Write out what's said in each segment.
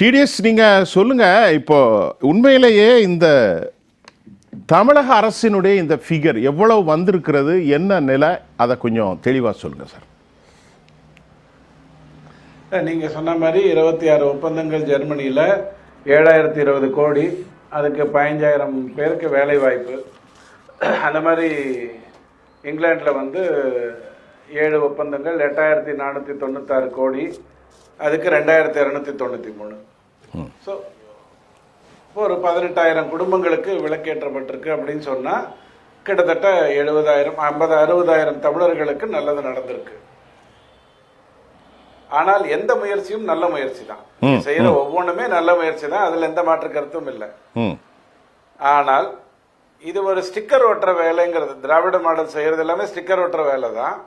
TDS நீங்கள் சொல்லுங்கள் இப்போ உண்மையிலேயே இந்த தமிழக அரசினுடைய இந்த ஃபிகர் எவ்வளவு வந்திருக்கிறது என்ன நிலை அதை கொஞ்சம் தெளிவாக சொல்லுங்கள் சார். நீங்கள் சொன்ன மாதிரி இருபத்தி ஆறு ஒப்பந்தங்கள் ஜெர்மனியில் ஏழாயிரத்தி இருபது கோடி அதுக்கு பதினஞ்சாயிரம் பேருக்கு வேலை வாய்ப்பு அந்த மாதிரி இங்கிலாண்டில் வந்து ஏழு ஒப்பந்தங்கள் எட்டாயிரத்தி நானூற்றி தொண்ணூத்தாறு கோடி அதுக்கு ரெண்டாயிரத்தி இரநூத்தி தொண்ணூற்றி மூணு. ஸோ ஒரு பதினெட்டாயிரம் குடும்பங்களுக்கு விலக்கேற்றப்பட்டிருக்கு அப்படின்னு சொன்னால் கிட்டத்தட்ட எழுபதாயிரம் ஐம்பது அறுபதாயிரம் தமிழர்களுக்கு நல்லது நடந்திருக்கு. ஆனால் எந்த முயற்சியும் நல்ல முயற்சி தான். செய்யற ஒவ்வொன்றுமே நல்ல முயற்சி தான். அதுல எந்த மாற்று கருத்தும் இல்லை. ஆனால் இது ஒரு ஸ்டிக்கர் ஒட்டுற வேலைங்கிறது திராவிட மாடல் செய்யறது எல்லாமே ஸ்டிக்கர் ஒட்டுற வேலை தான்.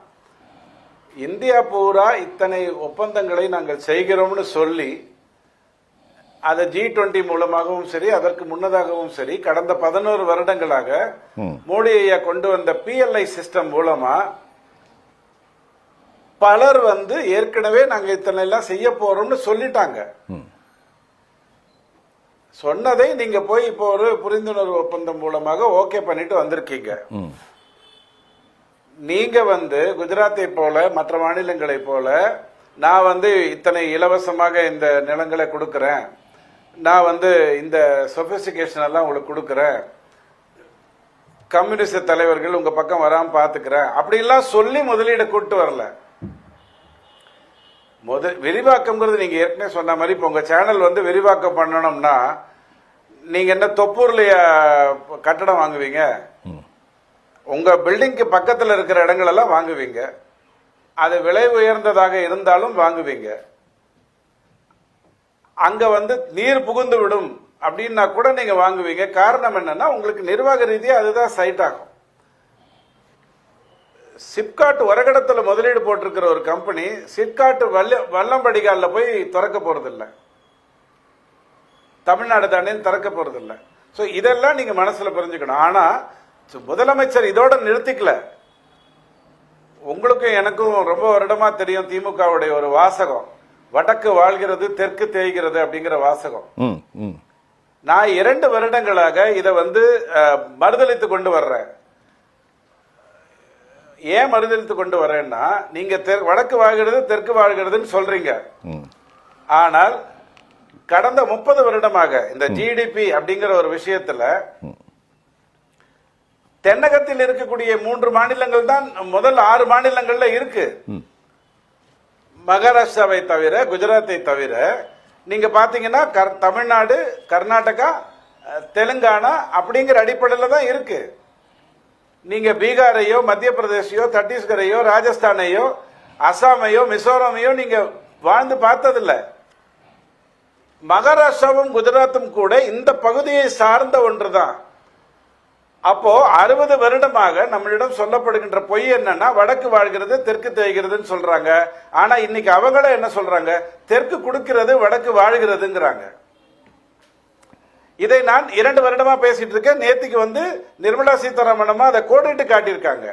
இந்தியா பூரா இத்தனை ஒப்பந்தங்களை நாங்கள் செய்கிறோம்னு சொல்லி அதை ஜி டுவெண்ட்டி மூலமாகவும் சரி அதற்கு முன்னதாகவும் சரி கடந்த பதினோரு வருடங்களாக மோடி ஐயா கொண்டு வந்த பிஎல்ஐ சிஸ்டம் மூலமா பலர் வந்து ஏற்கனவே நாங்க இத்தனை எல்லாம் செய்ய போறோம்னு சொல்லிட்டாங்க. சொன்னதை நீங்க போய் இப்போ ஒரு புரிந்துணர்வு ஒப்பந்தம் மூலமாக ஓகே பண்ணிட்டு வந்திருக்கீங்க. நீங்கள் வந்து குஜராத்தை போல மற்ற மாநிலங்களை போல நான் வந்து இத்தனை இலவசமாக இந்த நிலங்களை கொடுக்குறேன். நான் வந்து இந்த சொஃபிஸ்டிகேஷன் எல்லாம் உங்களுக்கு கொடுக்குறேன். கம்யூனிஸ்ட் தலைவர்கள் உங்கள் பக்கம் வராமல் பார்த்துக்கிறேன் அப்படிலாம் சொல்லி முதலீடு கூட்டு வரல. முத விரிவாக்கம்ங்கிறது நீங்கள் ஏற்கனவே சொன்ன மாதிரி இப்போ உங்கள் சேனல் வந்து விரிவாக்கம் பண்ணணும்னா நீங்கள் என்ன தொப்பூர்லயா கட்டடம் வாங்குவீங்க? உங்கள் பில்டிங்க்கு பக்கத்தில் இருக்கிற இடங்களெல்லாம் வாங்குவீங்க. அது விலை உயர்ந்ததாக இருந்தாலும் வாங்குவீங்க. அங்கே வந்து நீர் புகுந்து விடும் அப்படின்னா கூட நீங்கள் வாங்குவீங்க. காரணம் என்னன்னா உங்களுக்கு நிர்வாக ரீதியாக அதுதான் சைட் ஆகும். சிப்காட் வரகடத்துல முதலீடு போட்டிருக்கிற ஒரு கம்பெனி சிப்காட் வல்ல வல்லம்படிகாலில் போய் திறக்க போகிறதில்ல தமிழ்நாடு தானே திறக்க போகிறதில்ல ஸோ இதெல்லாம் நீங்கள் மனசில் புரிஞ்சுக்கணும். ஆனால் முதலமைச்சர் இதோட நிறுத்திக்கல. உங்களுக்கும் எனக்கும் ரொம்ப வருடமா தெரியும் திமுகவுடைய ஒரு வாசகம். வடக்கு வாழ்கிறது தெற்கு தேய்கிறது அப்படிங்கிற வாசகம். நான் இரண்டு வருடங்களாக இதை வந்து அஹ், மறுதலித்து கொண்டு வர்றேன். ஏன் மறுதலித்து கொண்டு வரேன்னா நீங்க வடக்கு வாழ்கிறது தெற்கு வாழ்கிறதுன்னு சொல்றீங்க. ஆனால் கடந்த முப்பது வருடமாக இந்த ஜிடிபி அப்படிங்கிற ஒரு விஷயத்துல தென்னகத்தில் இருக்கக்கூடிய மூன்று மாநிலங்கள் தான் முதல் ஆறு மாநிலங்கள்ல இருக்கு. மகாராஷ்டிராவை தவிர குஜராத்தை தவிர நீங்க பாத்தீங்கன்னா தமிழ்நாடு கர்நாடகா தெலுங்கானா அப்படிங்கிற அடிப்படையில தான் இருக்கு. நீங்க பீகாரையோ மத்திய பிரதேசையோ சத்தீஸ்கரையோ ராஜஸ்தானையோ அசாமையோ மிசோரமையோ நீங்க வாழ்ந்து பார்த்ததில்ல. மகாராஷ்டிராவும் குஜராத்தும் கூட இந்த பகுதியை சார்ந்த ஒன்றுதான். அப்போ அறுபது வருடமாக நம்மளிடம் சொல்லப்படுகின்ற பொய் என்னன்னா வடக்கு வாழ்கிறது தெற்கு தேய்கிறதுன்னு சொல்றாங்க. ஆனா இன்னைக்கு அவங்கள என்ன சொல்றாங்க? தெற்கு கொடுக்கிறது வடக்கு வாழ்கிறதுங்கிறாங்க. இதை நான் இரண்டு வருடமா பேசிட்டு இருக்கேன். நேத்திக்கு வந்து நிர்மலா சீதாராமனமா அதை கோடிட்டு காட்டியிருக்காங்க.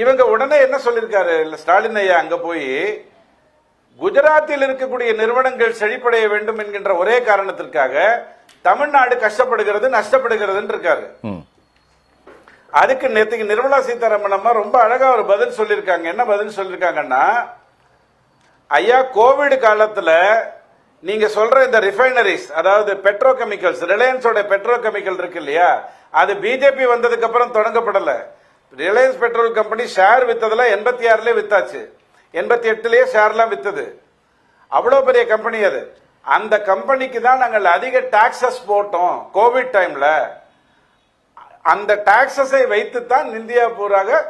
இவங்க உடனே என்ன சொல்லியிருக்காரு? ஸ்டாலின் ஐயா அங்க போய் குஜராத்தில் இருக்கக்கூடிய நிறுவனங்கள் செழிப்படைய வேண்டும் என்கின்ற ஒரே காரணத்திற்காக தமிழ்நாடு கஷ்டப்படுகிறது நஷ்டப்படுகிறதுன்னு இருக்காரு. அதுக்கு நேத்துக்கு நிர்மலா சீதாராமன் அம்மா ரொம்ப அழகா ஒரு பதில் சொல்லியிருக்காங்க. என்ன பதில் சொல்லியிருக்காங்கன்னா ஐயா கோவிட் காலத்துல நீங்க சொல்ற இந்த ரிஃபைனரிஸ் அதாவது பெட்ரோ கெமிக்கல்ஸ் ரிலையன்ஸோட பெட்ரோ கெமிக்கல் இருக்கு இல்லையா? அது பிஜேபி வந்ததுக்கு அப்புறம் தொடங்கப்படல. ரிலையன்ஸ் பெட்ரோல் கம்பெனி ஷேர் வித்ததுல எண்பத்தி ஆறுலயே வித்தாச்சு. எண்பத்தி எட்டுலேயே ஷேர்லாம் விற்றுது அவ்வளோ பெரிய கம்பெனி அது. அந்த கம்பெனிக்கு தான் நாங்கள் அதிக டாக்ஸஸ் போட்டோம் கோவிட் டைமில் அந்த டாக்ஸஸை வைத்து தான் இந்தியா பூராக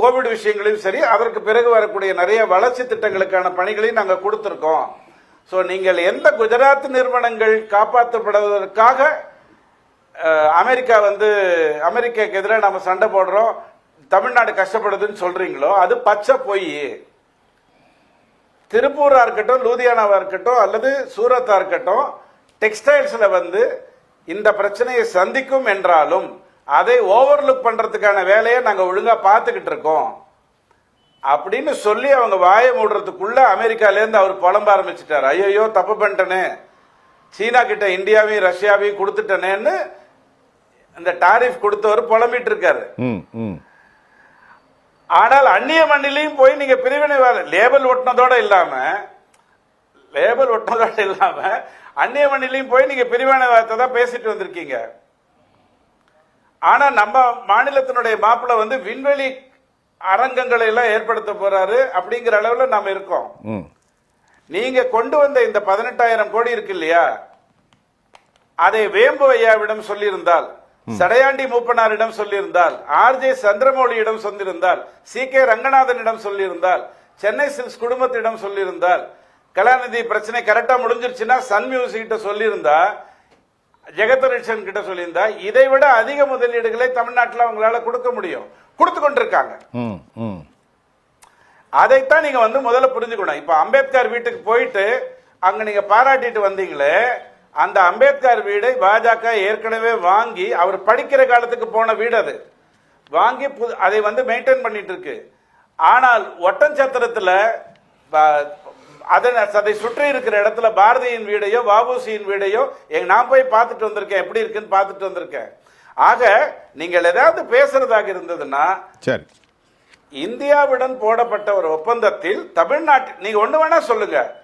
கோவிட் விஷயங்களையும் சரி அதற்கு பிறகு வரக்கூடிய நிறைய வளர்ச்சி திட்டங்களுக்கான பணிகளையும் நாங்கள் கொடுத்துருக்கோம். ஸோ நீங்கள் எந்த குஜராத் நிறுவனங்கள் காப்பாற்றப்படுவதற்காக அமெரிக்கா வந்து அமெரிக்காக்கு எதிராக நம்ம சண்டை போடுறோம் தமிழ்நாடு கஷ்டப்படுதுன்னு சொல்கிறீங்களோ அது பச்சை பொய். திருப்பூராக இருக்கட்டும் லூதியானாவாக இருக்கட்டும் அல்லது சூரத்தாக இருக்கட்டும் டெக்ஸ்டைல்ஸில் வந்து இந்த பிரச்சனையை சந்திக்கும் என்றாலும் அதை ஓவர்லுக் பண்ணுறதுக்கான வேலையை நாங்கள் ஒழுங்கா பார்த்துக்கிட்டு இருக்கோம். அப்படின்னு சொல்லி அவங்க வாயை மூடுறதுக்குள்ள அமெரிக்காலேருந்து அவர் புலம்ப ஆரம்பிச்சிட்டார். ஐயோ தப்பு பண்ணிட்டனே. சீனா கிட்ட இந்தியாவையும் ரஷ்யாவையும் கொடுத்துட்டனேன்னு இந்த டாரிஃப் கொடுத்தவர் புலம்பிட்டு இருக்காரு. ஆனால் அந்நிய மண்ணிலையும் போய் நீங்க பிரிவினைவாத லேபல் ஒட்டினதோட இல்லாம லேபல் ஒட்டினதோட இல்லாம அந்நிய மண்ணிலையும் போய் நீங்க பிரிவினைவாதத்தை தான் பேசிட்டு வந்திருக்கீங்க. ஆனா நம்ம மாநிலத்தினுடைய மாப்பிள்ளை வந்து விண்வெளி அரங்கங்களை எல்லாம் ஏற்படுத்த போறாரு அப்படிங்கிற அளவுல நாம இருக்கோம். நீங்க கொண்டு வந்த இந்த பதினெட்டாயிரம் கோடி இருக்கு இல்லையா? அதை வேம்பு ஐயாவிடம் சொல்லியிருந்தால் சடையாண்டி மூப்பனாரிடம் சொல்லியிருந்தால் ஆர்ஜே சந்திரமௌலியிடம் சொல்லியிருந்தால் சி கே ரங்கநாதனிடம் சொல்லியிருந்தால் சென்னை சில்ஸ் குடும்பத்திடம் சொல்லியிருந்தால் கலாநிதி பிரச்சனை கரெக்டா முடிஞ்சிருச்சுன்னா சன் மியூசிக் கிட்ட சொல்லியிருந்தா ஜெகதரிஷன் கிட்ட சொல்லியிருந்தா இதை விட அதிக முதலீடுகளை தமிழ்நாட்டில் அவங்களால கொடுக்க முடியும். கொடுத்து கொண்டிருக்காங்க. அதைத்தான் நீங்க வந்து முதல்ல புரிஞ்சுக்கணும். இப்ப அம்பேத்கர் வீட்டுக்கு போயிட்டு அங்க நீங்க பாராட்டிட்டு வந்தீங்களே அந்த அம்பேத்கர் வீடை பாஜக ஏற்கனவே வாங்கி அவர் படிக்கிற காலத்துக்கு போன வீடு அது. வாங்கி புது- அதை வந்து மெயின்டைன் பண்ணிட்டு இருக்கு ஆனால் ஒட்டன்சத்திரத்துல ப- அதன் அதை சுற்றி இருக்கிற இடத்துல பாரதியின் வீடையோ வாபுசியின் வீடையோ எங்க நான் போய் பார்த்துட்டு வந்திருக்கேன். எப்படி இருக்குன்னு பார்த்துட்டு வந்திருக்கேன். ஆக நீங்கள் ஏதாவது பேசுறதாக இருந்ததுன்னா சரி. இந்தியாவுடன் போடப்பட்ட ஒரு ஒப்பந்தத்தில் தமிழ்நாட்டில் நீங்க ஒண்ணு வேணா சொல்லுங்க.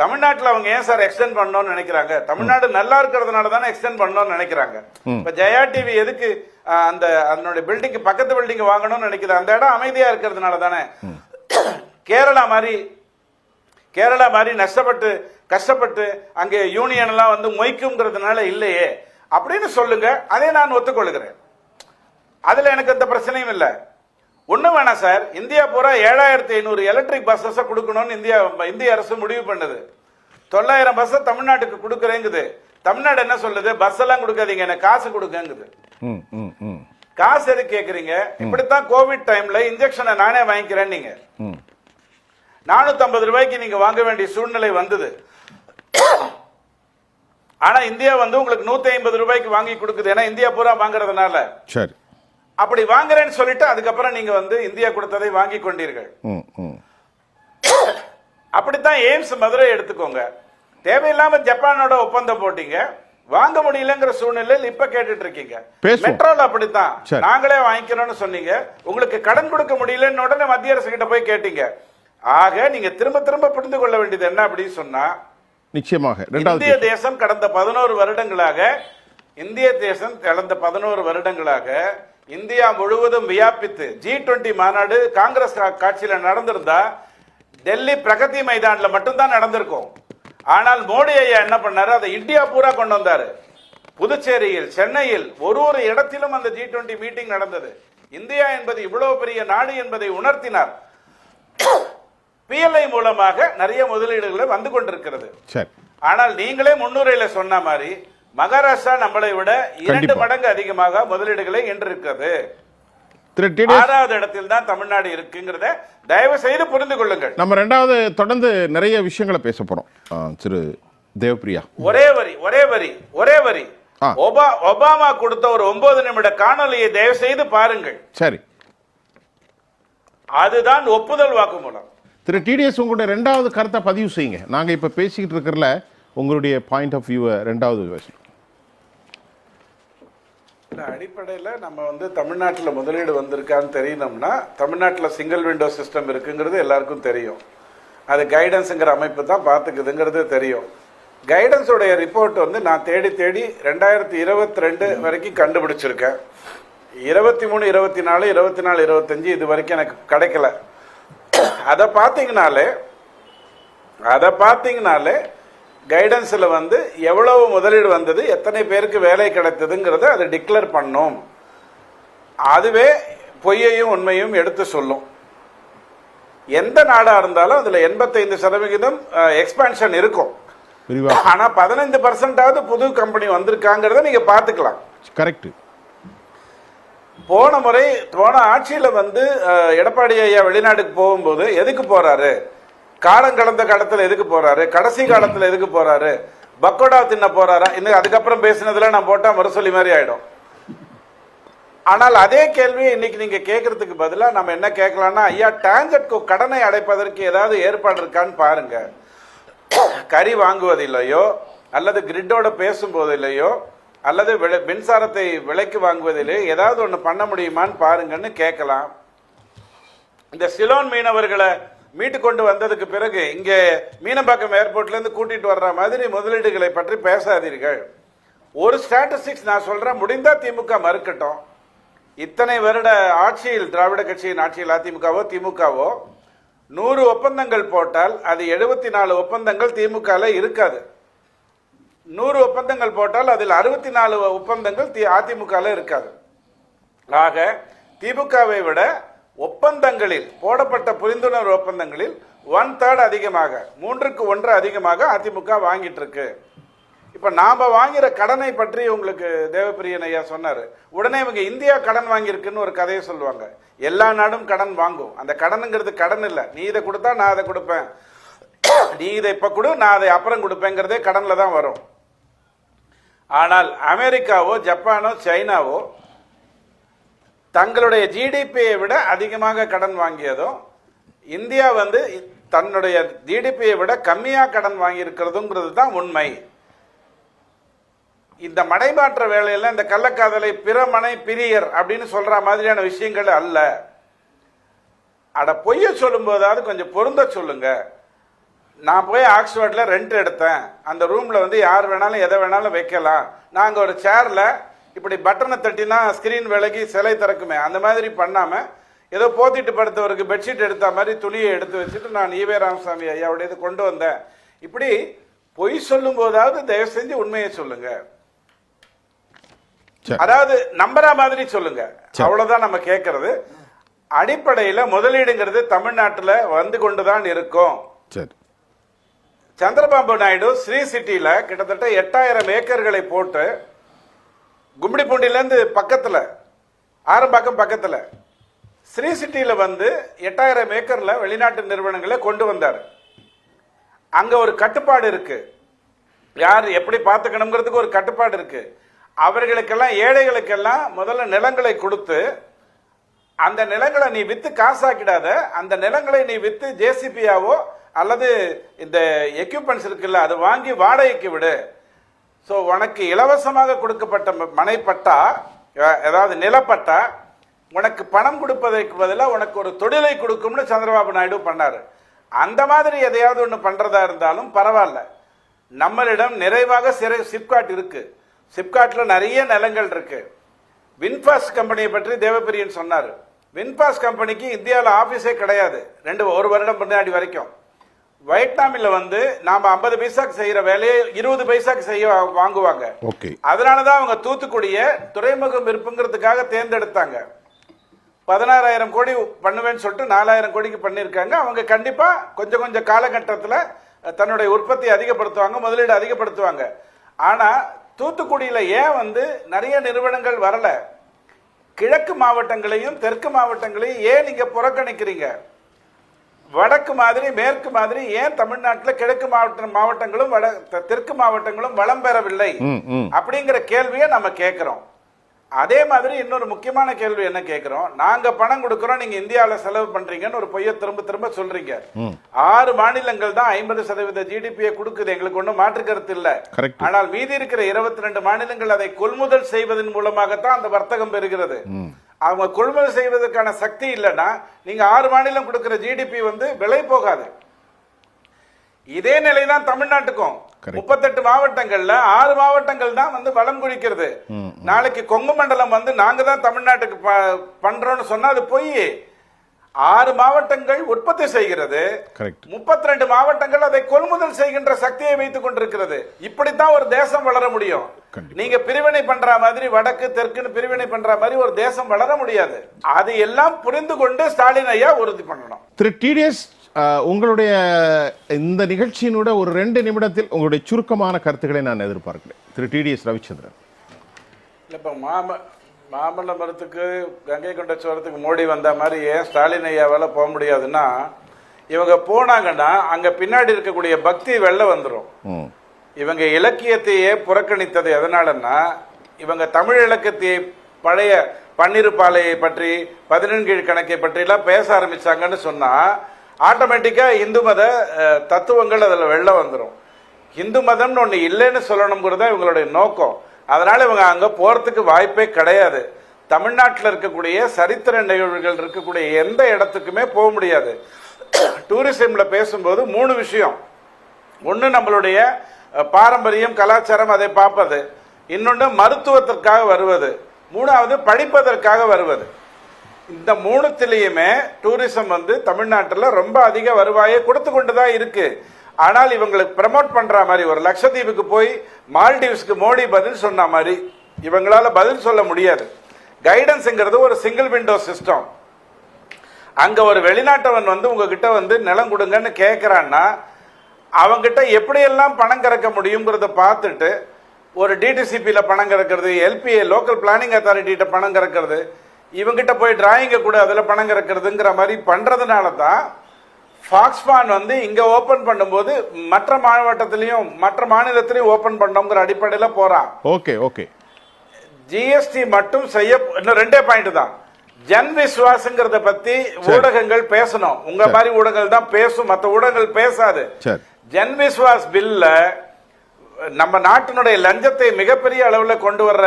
தமிழ்நாட்டில் அவங்க ஏன் சார் எக்ஸ்டெண்ட் பண்ணணும்னு நினைக்கிறாங்க? தமிழ்நாடு நல்லா இருக்கிறதுனால தானே எக்ஸ்டெண்ட் பண்ணணும்னு நினைக்கிறாங்க. இப்ப ஜெயா டிவி எதுக்கு அந்த அதனுடைய பில்டிங் பக்கத்து பில்டிங் வாங்கணும்னு நினைக்குது? அந்த இடம் அமைதியா இருக்கிறதுனால தானே. கேரளா மாதிரி கேரளா மாதிரி நஷ்டப்பட்டு கஷ்டப்பட்டு அங்கே யூனியன் எல்லாம் வந்து மொய்க்குங்கிறதுனால இல்லையே. அப்படின்னு சொல்லுங்க. அதை நான் ஒத்துக்கொள்கிறேன். அதுல எனக்கு எந்த பிரச்சனையும் இல்லை. ஒண்ணும் வேணாம் சார். இந்தியா பூரா ஏழாயிரத்தி ஐநூறு எலக்ட்ரிக் பஸ்ஸஸ் கொடுக்கணும்னு இந்தியா இந்திய அரசு முடிவு பண்ணுது. தொள்ளாயிரம் பஸ் தமிழ்நாட்டுக்கு கொடுக்குறேங்குது. தமிழ்நாடு என்ன சொல்லுது? பஸ் எல்லாம் கொடுக்காதீங்க எனக்கு காசு ம் காசு எதுக்கு கேக்குறீங்க? இப்படித்தான் கோவிட் டைம்ல இன்ஜெக்ஷனை நானே வாங்கிக்கிறேன் நீங்க. நானூத்தி ரூபாய்க்கு நீங்க வாங்க வேண்டிய சூழ்நிலை வந்தது. ஆனா இந்தியா வந்து உங்களுக்கு நூத்தி ஐம்பது ரூபாய்க்கு வாங்கி கொடுக்குது. ஏன்னா இந்தியா பூரா வாங்குறதுனால. சரி. அப்படி வாங்குறேன்னு சொல்லிட்டு அதுக்கப்புறம் நீங்க வந்து இந்தியா கொடுத்ததை வாங்கி கொண்டீர்கள். அப்படித்தான் எய்ம்ஸ் மதுரை எடுத்துக்கோங்க. தேவையில்லாம ஜப்பானோட ஒப்பந்தம் போட்டீங்க. வாங்க முடியலங்கிற சூழ்நிலையில் இப்ப கேட்டுட்டு இருக்கீங்க பேசுவோம். மெட்ரோல அப்படித்தான். நாங்களே வாங்கிக்கிறோம்னு சொன்னீங்க. உங்களுக்கு கடன் கொடுக்க முடியலன்னு உடனே மத்திய அரசு கிட்ட போய் கேட்டீங்க. ஆக நீங்க திரும்ப திரும்ப புரிந்து கொள்ள வேண்டியது என்ன அப்படின்னு சொன்னா நிச்சயமாக. இந்திய தேசம் கடந்த பதினோரு வருடங்களாக இந்திய தேசம் கடந்த பதினோரு வருடங்களாக இந்தியா முழுவதும் வியாபித்து ஜி டுவெண்டி மாநாடு காங்கிரஸ் காட்சியில நடந்திருந்தா டெல்லி பிரகதி மைதான்ல மட்டும்தான் நடந்திருக்கும். ஆனால் மோடி ஐயா என்ன பண்ணாரு? அதை இந்தியா பூரா கொண்டு வந்தாரு. புதுச்சேரியில் சென்னையில் ஒரு ஒரு இடத்திலும் அந்த ஜி டுவெண்டி மீட்டிங் நடந்தது. இந்தியா என்பது இவ்வளவு பெரிய நாடு என்பதை உணர்த்தினார். பிஎல்ஐ மூலமாக நிறைய முதலீடுகள் வந்து கொண்டிருக்கிறது. ஆனால் நீங்களே முன்னுரையில சொன்ன மாதிரி மகாராஷ்டிரா நம்மளை விட இரண்டு. மடங்கு அதிகமாக முதலீடுகளை திரு டிடிஎஸ் ஆறாவது இடத்தில் தான் தமிழ்நாடு இருக்குங்கிறத தயவு செய்து புரிந்து கொள்ளுங்கள். நம்ம ரெண்டாவது தொடர்ந்து நிறைய விஷயங்களை பேச போறோம். திரு தேவப்பிரியா ஒரே வரி ஒரே வரி ஒரே வரி. ஒபாமா கொடுத்த ஒரு ஒன்பது நிமிட காணொலியை தயவு செய்து பாருங்கள். சரி. அதுதான் ஒப்புதல் வாக்குமூலம். திரு டிடிஎஸ் உங்களுடைய ரெண்டாவது கருத்தை பதிவு செய்யுங்க. நாங்கள் இப்போ பேசிக்கிட்டு இருக்கிறல உங்களுடைய பாயிண்ட் ஆஃப் வியூவை ரெண்டாவது பேசணும் இல்ல, அடிப்படையில் நம்ம வந்து தமிழ்நாட்டில் முதலீடு வந்திருக்கான்னு தெரியணும்னா தமிழ்நாட்டில் சிங்கிள் விண்டோ சிஸ்டம் இருக்குங்கிறது எல்லாருக்கும் தெரியும். அது கைடன்ஸுங்கிற அமைப்பு தான் பார்த்துக்குதுங்கிறது தெரியும். கைடன்ஸோடைய ரிப்போர்ட் வந்து நான் தேடி தேடி ரெண்டாயிரத்தி இருபத்தி ரெண்டு வரைக்கும் கண்டுபிடிச்சிருக்கேன். இருபத்தி மூணு இருபத்தி நாலு இருபத்தி நாலு இருபத்தஞ்சு இது வரைக்கும் எனக்கு கிடைக்கல. அதை பார்த்தீங்கனாலே அதை பார்த்தீங்கனாலே கைடன்ஸில் வந்து எவ்வளவு முதலீடு வந்தது எத்தனை பேருக்கு வேலை கிடைத்ததுங்கிறத அதை டிக்ளேர் பண்ணும். அதுவே பொய்யையும் உண்மையும் எடுத்து சொல்லும். எந்த நாடாக இருந்தாலும் அதில் எண்பத்தைந்து சதவிகிதம் எக்ஸ்பான்ஷன் இருக்கும். ஆனால் பதினைந்து பர்சன்டாவது புது கம்பெனி வந்திருக்காங்கிறத நீங்கள் பார்த்துக்கலாம். கரெக்ட் போன முறை போன ஆட்சியில வந்து எடப்பாடி ஐயா வெளிநாட்டுக்கு போகும்போது எதுக்கு போறாரு? காலம் கடந்த காலத்துல எதுக்கு போறாரு? கடைசி காலத்துல எதுக்கு போறாரு? பக்கோடா தின்ன போறாரா? இன்னும் அதுக்கப்புறம் பேசினதுல நான் போட்டா மறுசொலி மாதிரி ஆயிடும். ஆனால் அதே கேள்வியை இன்னைக்கு நீங்க கேட்கறதுக்கு பதிலா நம்ம என்ன கேட்கலாம்னா ஐயா டான்ஜெட்கோ கடனை அடைப்பதற்கு ஏதாவது ஏற்பாடு இருக்கான்னு பாருங்க. கறி வாங்குவதில்லையோ அல்லது கிரிட்டோட பேசும்போதில்லையோ அல்லது விலை- மின்சாரத்தை விலைக்கு வாங்குவதிலேயோ ஏதாவது ஒன்று பண்ண முடியுமான்னு பாருங்கன்னு கேட்கலாம். இந்த சிலோன் மீனவர்களை மீட்டு கொண்டு வந்ததுக்கு பிறகு இங்கே மீனம்பாக்கம் ஏர்போர்ட்லேருந்து கூட்டிகிட்டு கூட்டிட்டு வர்ற மாதிரி முதலீடுகளை பற்றி பேசாதீர்கள். ஒரு ஸ்டாட்டிஸ்டிக்ஸ் நான் சொல்கிறேன் முடிந்தால் திமுக மறுக்கட்டும். இத்தனை வருட ஆட்சியில் திராவிட கட்சியின் ஆட்சியில் அதிமுகவோ திமுகவோ நூறு ஒப்பந்தங்கள் போட்டால் அது எழுபத்தி நாலு ஒப்பந்தங்கள் திமுகவில் இருக்காது. நூறு ஒப்பந்தங்கள் போட்டால் அதில் அறுபத்தி நாலு ஒப்பந்தங்கள் தி அதிமுகவில் இருக்காது. ஆக திமுகவை விட ஒப்பந்தங்களில் போடப்பட்ட புரிந்துணர்வு ஒப்பந்தங்களில் ஒன் தேர்ட் அதிகமாக மூன்றுக்கு ஒன்று அதிகமாக அதிமுக வாங்கிட்டு இருக்கு இப்போ நாம் வாங்குற கடனை பற்றி உங்களுக்கு தேவப்பிரியன் ஐயா சொன்னார். உடனே இவங்க இந்தியா கடன் வாங்கியிருக்குன்னு ஒரு கதையை சொல்லுவாங்க. எல்லா நாடும் கடன் வாங்கும். அந்த கடனுங்கிறது கடன் இல்லை. நீ இதை கொடுத்தா நான் அதை கொடுப்பேன். நீ இதை இப்போ கொடு நான் அதை அப்புறம் கொடுப்பேங்கிறதே கடனில் தான் வரும். ஆனால் அமெரிக்காவோ ஜப்பானோ சைனாவோ தங்களுடைய ஜிடிபியை விட அதிகமாக கடன் வாங்கியதும் இந்தியா வந்து தன்னுடைய ஜிடிபியை விட கம்மியாக கடன் வாங்கியிருக்கிறதுங்கிறது தான் உண்மை. இந்த மடைமாற்ற வேலையில் இந்த கள்ளக்காதலை பிறமனை பிரியர் அப்படின்னு சொல்ற மாதிரியான விஷயங்கள் அல்ல. அட பொய்ய சொல்லும்போதாவது கொஞ்சம் பொருந்த சொல்லுங்க. நான் போய் ஆக்ஸ்போர்டில் ரெண்ட் எடுத்தேன். அந்த ரூமில் வந்து யார் வேணாலும் எதை வேணாலும் வைக்கலாம். நாங்கள் ஒரு சேரில் இப்படி பட்டனை தட்டினா ஸ்க்ரீன் விலகி சிலை திறக்குமே. அந்த மாதிரி பண்ணாமல் ஏதோ போத்திட்டு படுத்தவருக்கு பெட்ஷீட் எடுத்த மாதிரி துணியை எடுத்து வச்சுட்டு நான் ஈவே ராமசாமி ஐயாவுடையது கொண்டு வந்தேன். இப்படி பொய் சொல்லும் போதாவது தயவு செஞ்சு உண்மையை சொல்லுங்க. அதாவது நம்புற மாதிரி சொல்லுங்க. அவ்வளவுதான் நம்ம கேட்கறது அடிப்படையில முதலீடுங்கிறது தமிழ்நாட்டுல வந்து கொண்டுதான் இருக்கும். சரி. சந்திரபாபு நாயுடு ஸ்ரீ சிட்டியில கிட்டத்தட்ட எட்டாயிரம் ஏக்கர்களை போட்டு கும்மிடிப்பூண்டிலேருந்து பக்கத்தில் ஆரம்பாக்கம் பக்கத்தில் ஸ்ரீ சிட்டியில் வந்து எட்டாயிரம் ஏக்கரில் வெளிநாட்டு நிறுவனங்களை கொண்டு வந்தார். அங்கே ஒரு கட்டுப்பாடு இருக்குது யார் எப்படி பார்த்துக்கணுங்கிறதுக்கு ஒரு கட்டுப்பாடு இருக்குது அவர்களுக்கெல்லாம் ஏழைகளுக்கெல்லாம் முதல்ல நிலங்களை கொடுத்து அந்த நிலங்களை நீ விற்று காசாக்கிடாத அந்த நிலங்களை நீ விற்று ஜேசிபியாவோ அல்லது இந்த எக்யூப்மெண்ட்ஸ் இருக்குல்ல அது வாங்கி வாடகைக்கு விடு. ஸோ உனக்கு இலவசமாக கொடுக்கப்பட்ட ம- மனைப்பட்டா ஏதாவது நிலப்பட்டா உனக்கு பணம் கொடுப்பதற்கு பதிலாக உனக்கு ஒரு தொழிலை கொடுக்கும்னு சந்திரபாபு நாயுடு பண்ணார். அந்த மாதிரி எதையாவது ஒன்று பண்ணுறதா இருந்தாலும் பரவாயில்ல. நம்மளிடம் நிறைவாக சிறை சிப்காட் இருக்குது சிப்காட்டில் நிறைய நிலங்கள் இருக்குது வின்பாஸ் கம்பெனியை பற்றி தேவப்பிரியன் சொன்னார். வின்பாஸ் கம்பெனிக்கு இந்தியாவில் ஆஃபீஸே கிடையாது. ரெண்டு ஒரு வருடம் முன்னாடி வரைக்கும். வியட்நாமில் வந்து நாம் ஐம்பது பைசாக்கு செய்கிற வேலையை இருபது பைசாக்கு செய்ய வாங்குவாங்க. ஓகே. அதனால தான் அவங்க தூத்துக்குடிய துறைமுகம் இருப்புங்கிறதுக்காக தேர்ந்தெடுத்தாங்க. பதினாறாயிரம் கோடி பண்ணுவேன்னு சொல்லிட்டு நாலாயிரம் கோடிக்கு பண்ணியிருக்காங்க. அவங்க கண்டிப்பா கொஞ்சம் கொஞ்சம் காலகட்டத்தில் தன்னுடைய உற்பத்தி அதிகப்படுத்துவாங்க முதலீடு அதிகப்படுத்துவாங்க. ஆனா தூத்துக்குடியில ஏன் வந்து நிறைய நிறுவனங்கள் வரல? கிழக்கு மாவட்டங்களையும் தெற்கு மாவட்டங்களையும் ஏன் நீங்க புறக்கணிக்கிறீங்க? வடக்கு மாதிரி மேற்கு மாதிரி ஏன் தமிழ்நாட்டில் கிழக்கு மாவட்ட மாவட்டங்களும் வட தெற்கு மாவட்டங்களும் வளம் பெறவில்லை? அப்படிங்கிற கேள்வியை நம்ம கேட்கிறோம். அதே மாதிரி இன்னொரு முக்கியமான கேள்வி என்ன கேட்கிறோம்? நாங்க பணம் கொடுக்கறோம் நீங்க இந்தியாவில் செலவு பண்றீங்கன்னு ஒரு பொய்யை திரும்ப திரும்ப சொல்றீங்க. ஆறு மாநிலங்கள் தான் ஐம்பது சதவீத ஜிடிபியை கொடுக்குது. எங்களுக்கு ஒன்றும் மாற்று கருத்து இல்ல. ஆனால் மீதி இருக்கிற இருபத்தி ரெண்டு மாநிலங்கள் அதை கொள்முதல் செய்வதன் மூலமாகத்தான் அந்த வர்த்தகம் பெறுகிறது. அவங்க கொள்முதல் செய்வதற்கான சக்தி இல்லைன்னா நீங்க ஆறு மாநிலம் கொடுக்கிற ஜிடிபி வந்து விலை போகாது. இதே நிலைதான் தமிழ்நாட்டுக்கும். Correct. முப்பத்தெட்டு மாவட்டங்கள்ல ஆறு மாவட்டங்கள் தான் வந்து வளம் குடிக்கிறது. நாளைக்கு கொங்கு மண்டலம் வந்து நாங்க தான் தமிழ்நாட்டுக்கு பண்றோம்னு சொன்னா அது பொய். ஆறு மாவட்டங்கள் உற்பத்தி செய்கிறது. கரெக்ட் முப்பத்தி ரெண்டு மாவட்டங்கள் அதை கொள்முதல் செய்கின்ற சக்தியை வைத்துக் கொண்டிருக்கிறது. இப்படித்தான் ஒரு தேசம் வளர முடியும். நீங்க பிரிவினை பண்ற மாதிரி வடக்கு தெற்குன்னு பிரிவினை பண்ற மாதிரி ஒரு தேசம் வளர முடியாது. அது எல்லாம் புரிந்து கொண்டு ஸ்டாலின் ஐயா உறுதி பண்ணணும். திரு டிடிஎஸ் உங்களுடைய இந்த நிகழ்ச்சியினோட ஒரு ரெண்டு நிமிடத்தில் உங்களுடைய சுருக்கமான கருத்துக்களை நான் எதிர்பார்க்கிறேன். திரு டிடிஎஸ் ரவிச்சந்திரன். இல்ல இப்ப மாம மாமல்ல மரத்துக்கு கங்கை கொண்ட சோரத்துக்கு மோடி வந்த மாதிரி ஏன் ஸ்டாலின் ஐயாவால போக முடியாதுன்னா இவங்க போனாங்கன்னா அங்க பின்னாடி இருக்கக்கூடிய பக்தி வெளில வந்துடும் இவங்க இலக்கியத்தையே புறக்கணித்தது எதனாலன்னா இவங்க தமிழ் இலக்கியத்தை பழைய பன்னிருப்பாலையை பற்றி பதினெண்கீழ் கணக்கை பற்றிலாம் பேச ஆரம்பிச்சாங்கன்னு சொன்னா ஆட்டோமேட்டிக்கா இந்து மத தத்துவங்கள் அதுல வெளில வந்துடும் இந்து மதம்னு ஒன்று இல்லைன்னு சொல்லணுங்கிறது தான் இவங்களுடைய நோக்கம். அதனால் இவங்க அங்கே போகிறதுக்கு வாய்ப்பே கிடையாது. தமிழ்நாட்டில் இருக்கக்கூடிய சரித்திர நிகழ்வுகள் இருக்கக்கூடிய எந்த இடத்துக்குமே போக முடியாது. டூரிசம்ல பேசும்போது மூணு விஷயம். ஒன்று நம்மளுடைய பாரம்பரியம் கலாச்சாரம் அதை பார்ப்பது. இன்னொன்று மருத்துவத்திற்காக வருவது. மூணாவது படிப்பதற்காக வருவது. இந்த மூணுத்திலையுமே டூரிசம் வந்து தமிழ்நாட்டில் ரொம்ப அதிக வருவாயை கொடுத்து கொண்டு தான் இருக்குது ஆனால் இவங்களுக்கு ப்ரமோட் பண்ற மாதிரி ஒரு லட்சத்தீவுக்கு போய் மால்டீவ்ஸ்க்கு மோடி பதில் சொன்ன மாதிரி இவங்களால பதில் சொல்ல முடியாது. கைடன்ஸ்ங்கிறது ஒரு சிங்கிள் விண்டோ சிஸ்டம் அங்க ஒரு வெளிநாட்டவன் வந்து உங்ககிட்ட வந்து நிலம் கொடுங்கன்னு கேட்கறான்னா அவங்கிட்ட எப்படியெல்லாம் பணம் கறக்க முடியுங்கிறத பார்த்துட்டு ஒரு டிடிசிபியில் பணம் கறக்கிறது எல்பிஏ லோக்கல் பிளானிங் அத்தாரிட்டிகிட்ட பணம் கறக்கிறது இவங்கிட்ட போய் டிராயிங்கை கூட அதில் பணம் கறக்கிறதுங்கிற மாதிரி பண்ணுறதுனால தான் ஃபாக்ஸ்பான் வந்து இங்கே ஓப்பன் பண்ணும்போது மற்ற மாவட்டத்திலையும் மற்ற மாநிலத்திலையும் ஓப்பன் பண்ணோங்கிற அடிப்படையில் போகிறான் ஓகே ஓகே ஜிஎஸ்டி மட்டும் செய்ய இன்னும் ரெண்டே பாயிண்ட் தான். ஜன் விஸ்வாசங்கிறத பத்தி ஊடகங்கள் பேசணும். உங்க. மாதிரி ஊடகங்கள் தான் பேசும் மற்ற ஊடகங்கள் பேசாது. ஜன் விஸ்வாஸ் பில்ல நம்ம நாட்டினுடைய லஞ்சத்தை மிகப்பெரிய அளவுல கொண்டு வர்ற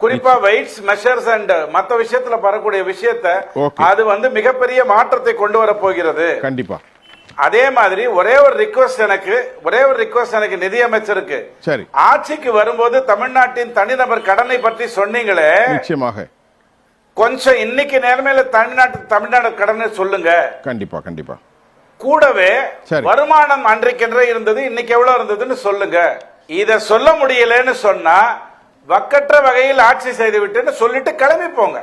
குறிப்பா வெயிட்ஸ் மெஷர்ஸ் அண்ட் மத்த விஷயத்துல வரக்கூடிய விஷயத்த. அது வந்து மிகப்பெரிய மாற்றத்தை கொண்டு வர போகிறது. கண்டிப்பா. அதே மாதிரி ஒரே ஒரு ரிக்வஸ்ட் எனக்கு ஒரே ஒரு ரிக்வஸ்ட் எனக்கு நிதியமைச்சருக்கு. சரி. ஆட்சிக்கு வரும்போது தமிழ்நாட்டின் தனிநபர் கடனை பற்றி சொன்னீங்களே. நிச்சயமாக. கொஞ்சம் இன்னைக்கு நேர்மையில தமிழ்நாட்டு தமிழ்நாடு கடனை சொல்லுங்க. கண்டிப்பா கண்டிப்பா. கூடவே. வருமானம் அன்றைக்கென்ற இருந்தது இன்னைக்கு எவ்வளவு இருந்ததுன்னு சொல்லுங்க. இத சொல்ல முடியலன்னு சொன்னா வக்கற்ற வகையில் ஆட்சி செய்து விட்டுன்னு சொல்லிட்டு கிளம்பி போங்க.